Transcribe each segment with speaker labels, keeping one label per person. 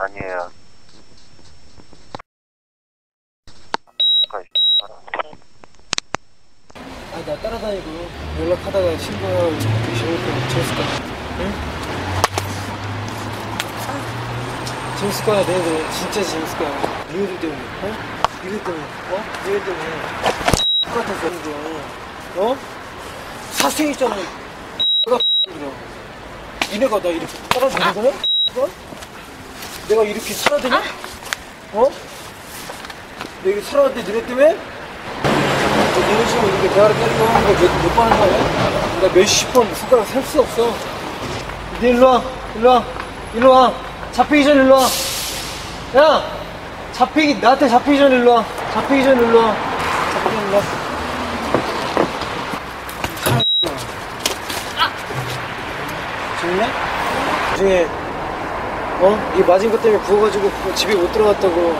Speaker 1: 아니에요. 아,
Speaker 2: 나 따라다니고 연락하다가 신고하고 재밌을 거 재밌을 거 응? 재밌을 거야, 내 내. 진짜 재밌을 거야. 니들 때문에, 어? 니들 때문에, 어? 니들 때문에. 똑같아서 거야. 어? 사생이잖아. 니네가 나 이렇게 따라다니는 거야? 어? 내가 이렇게 살아다녀? 어? 내가 이렇게 살아왔는데 니네 때문에? 너 니네 식으로 이렇게 대화를 때리고 하는 거몇번 하는 거야? 나 몇십 번 손가락 셀 수 없어. 니 일로 와, 일로 와, 일로 와. 잡히기 전에 일로 와. 야! 잡히기, 나한테 잡히기 전에 일로 와. 잡히기 전에 일로 와. 잡히기 전에 일로 와. 죽네? 나중에, 어? 이 맞은 것 때문에 부어가지고 집에 못 들어갔다고.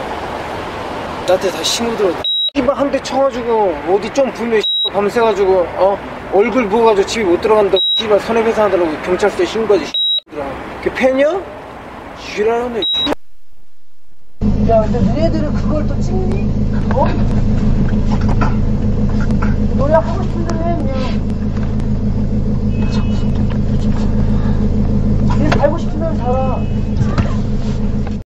Speaker 2: 나한테 다시 신고 들어. 이발 한 대 쳐가지고 어디 좀 불면 밤새가지고 어 얼굴 부어가지고 집에 못 들어간다고 씨발 손해배상하더라고 경찰서에 신고하지 그게 팬이야? 지랄하네 야 근데 너네들은 그걸 또 찍니? 어?